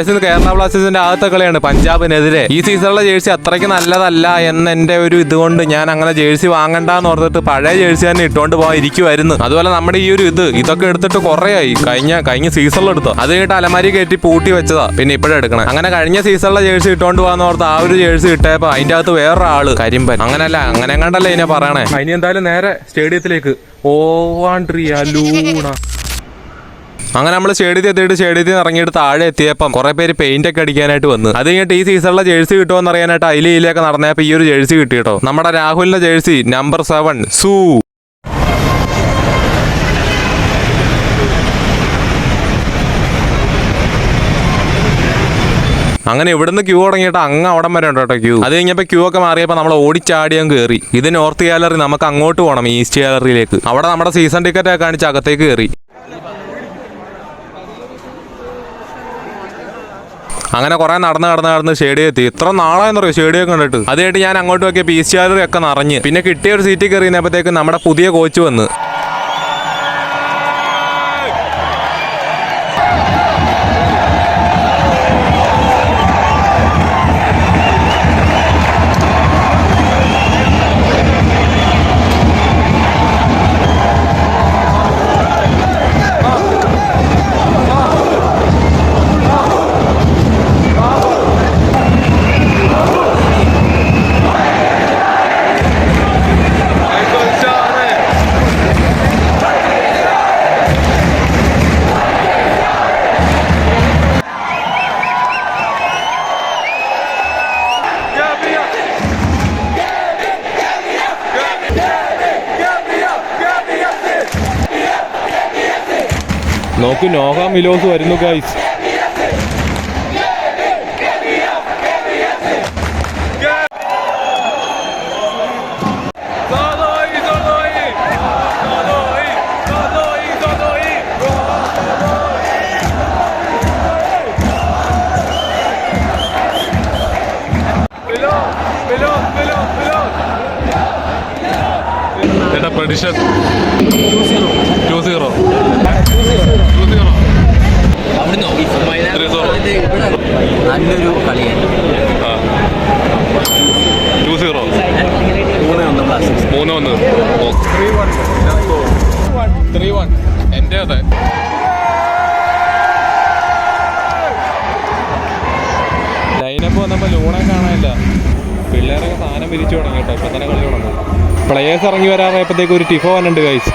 ഇത് കേരള ബ്ലാസ്റ്റേഴ്സിന്റെ ആദ്യത്തെ കളിയാണ്. പഞ്ചാബിനെതിരെ. ഈ സീസണിലെ ജേഴ്സി അത്രയ്ക്ക് നല്ലതല്ല എന്ന എന്റെ ഒരു ഇതുകൊണ്ട് ഞാൻ അങ്ങനെ ജേഴ്സി വാങ്ങണ്ടെന്ന് ഓർത്തിട്ട് പഴയ ജേഴ്സി തന്നെ ഇട്ടുകൊണ്ട് പോകാൻ ഇരിക്കുമായിരുന്നു അതുപോലെ നമ്മുടെ ഈ ഒരു ഇത് ഇതൊക്കെ എടുത്തിട്ട് കുറേയായി. കഴിഞ്ഞ കഴിഞ്ഞ സീസണിൽ എടുത്തു അത് കഴിഞ്ഞിട്ട് അലമാരി കയറ്റി പൂട്ടി വെച്ചതാ. പിന്നെ ഇപ്പോഴും എടുക്കണം. അങ്ങനെ കഴിഞ്ഞ സീസണിലെ ജേഴ്സി ഇട്ടുകൊണ്ട് പോകാന്ന് ഓർത്ത് ആ ഒരു ജേഴ്സി ഇട്ടപ്പോ അതിന്റെ അകത്ത് വേറെ ആൾ കരിമ്പൻ. അങ്ങനല്ല അങ്ങനെ കണ്ടല്ലേ ഇതിനെ പറയണേ. ഇനി എന്തായാലും നേരെ സ്റ്റേഡിയത്തിലേക്ക് ഓവാണ്ടിയ ലൂണ. അങ്ങനെ നമ്മൾ സ്റ്റേഡിയത്തിൽ എത്തിയിട്ട് സ്റ്റേഡിയത്തിൽ ഇറങ്ങിയിട്ട് താഴെ എത്തിയപ്പം കുറെ പേര് പെയിന്റ് ഒക്കെ അടിക്കാനായിട്ട് വന്ന്. അത് കഴിഞ്ഞിട്ട് ഈ സീസണിലെ ജേഴ്സി കിട്ടുമെന്ന് അറിയാനായിട്ട് അയിലെ ഇയിലൊക്കെ നടന്നപ്പോൾ ഈ ഒരു ജേഴ്സി കിട്ടി കേട്ടോ. നമ്മുടെ രാഹുലിന്റെ ജേഴ്സി നമ്പർ സെവൻ സൂ. അങ്ങനെ ഇവിടുന്ന് ക്യൂ തുടങ്ങിയിട്ട് അങ്ങ് അവിടം വരെ ഉണ്ട് കേട്ടോ ക്യൂ അത് കഴിഞ്ഞപ്പോൾ ക്യൂ ഒക്കെ മാറിയപ്പോൾ നമ്മൾ ഓടിച്ചാടി അങ്ങ് കയറി ഇത് നോർത്ത് ഗാലറി നമുക്ക് അങ്ങോട്ട് പോകണം ഈസ്റ്റ് ഗാലറിയിലേക്ക് അവിടെ നമ്മുടെ സീസൺ ടിക്കറ്റ് ഒക്കെ കാണിച്ച് അകത്തേക്ക് കയറി അങ്ങനെ കുറെ നടന്ന് നടന്ന് നടന്ന് ഷേഡി എത്തി. ഇത്ര നാളായെന്ന് പറയും ഷേഡിയൊക്കെ കണ്ടിട്ട്? അതായിട്ട് ഞാൻ അങ്ങോട്ട് നോക്കിയ പി സി ആലറി ഒക്കെ നിറഞ്ഞ്. പിന്നെ കിട്ടിയ ഒരു സീറ്റിൽ കയറിയപ്പോഴത്തേക്ക് നമ്മുടെ പുതിയ കോച്ച് വന്ന്. നോക്കൂ നോഹ മിലോസ് വരുന്നു ഗൈസ് ചേട്ടാ നല്ലൊരു കളിയായിരുന്നു. ടു സീറോ മൂന്ന് ഒന്ന് ബ്ലാസ്റ്റേഴ്സ് മൂന്ന് ഒന്ന്. ത്രീ വൺ എന്റെ അതെ. ലൈനപ്പ് വന്നപ്പോൾ ലൂണെ കാണാനില്ല. പിള്ളേരൊക്കെ സാധനം വിരിച്ചു തുടങ്ങി കേട്ടോ. ഇപ്പം തന്നെ കളി തുടങ്ങും. പ്ലേയേഴ്സ് ഇറങ്ങി വരാറായപ്പോഴത്തേക്ക് ഒരു ടിഫോ വന്നിട്ടുണ്ട് ഗൈസ്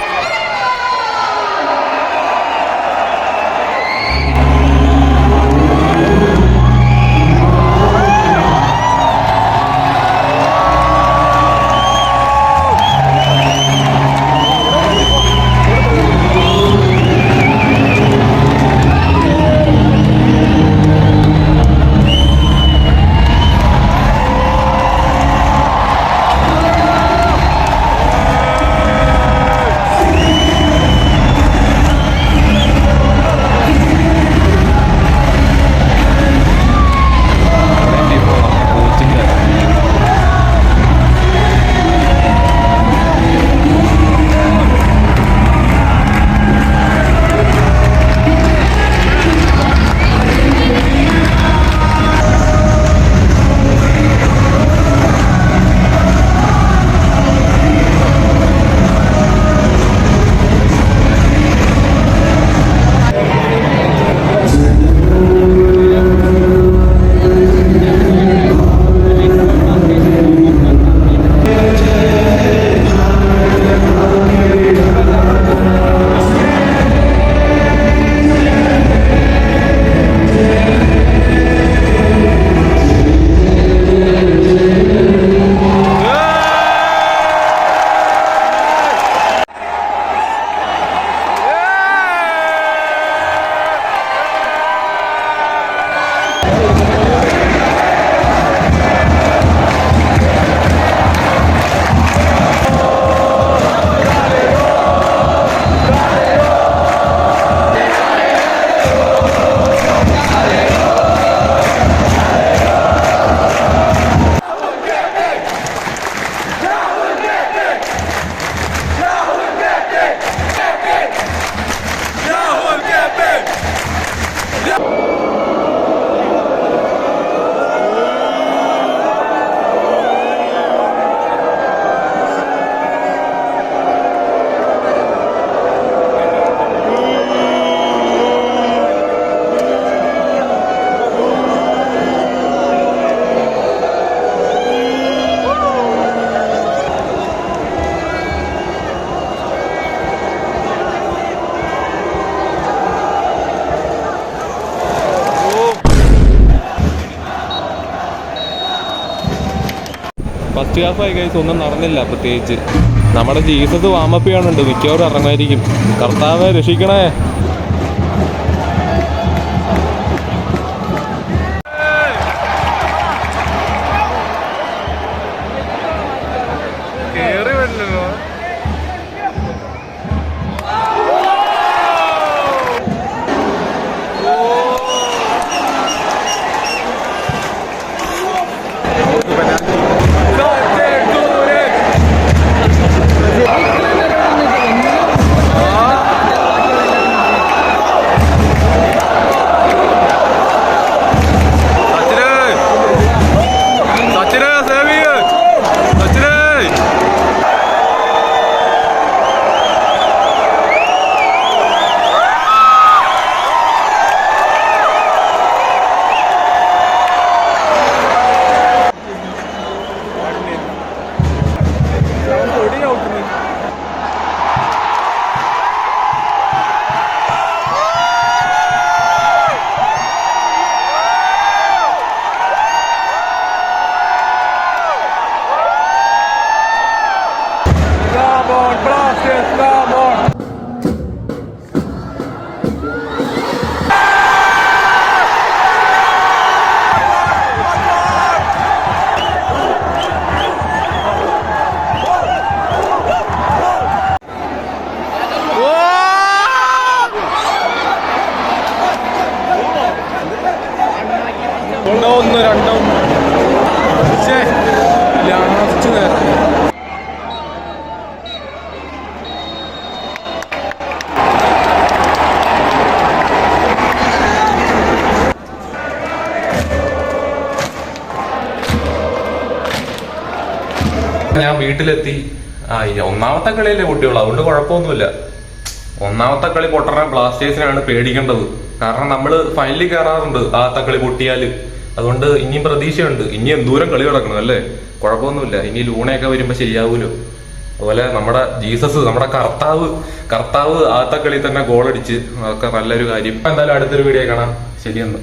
ഫസ്റ്റ് ഹാഫ് ആയി കഴിച്ച് ഒന്നും നടന്നില്ല പ്രത്യേകിച്ച്. നമ്മുടെ ജീസസ് വാമപ്പ് ചെയ്യാനുണ്ട് മിക്കവാറും ഇറങ്ങുമായിരിക്കും. കർത്താവെ രക്ഷിക്കണേ. ഒന്നോ ഒന്ന് രണ്ടോ? ലാസ്റ്റ് നേരം. ഞാൻ വീട്ടിലെത്തി. ആ ഒന്നാമത്തെ കളിയല്ലേ കുട്ടികൾ അതുകൊണ്ട് കുഴപ്പമൊന്നുമില്ല. ഒന്നാമത്തെ കളി പൊട്ടണ ബ്ലാസ്റ്റേഴ്സിനാണ് പേടിക്കേണ്ടത്. കാരണം നമ്മൾ ഫൈനലിൽ കയറാറുണ്ട് ആ തക്കളി പൊട്ടിയാൽ. അതുകൊണ്ട് ഇനിയും പ്രതീക്ഷയുണ്ട്. ഇനി ദൂരം കളി കിടക്കണം അല്ലേ? കുഴപ്പമൊന്നുമില്ല. ഇനി ലൂണയൊക്കെ വരുമ്പോ ശരിയാവൂലോ? അതുപോലെ നമ്മുടെ ജീസസ് നമ്മുടെ കർത്താവ് കർത്താവ് ആദ്യത്തെ കളി തന്നെ ഗോൾ അടിച്ച് അതൊക്കെ നല്ലൊരു കാര്യം. എന്തായാലും അടുത്തൊരു വീഡിയോ കാണാം. ശരിയെന്ന്.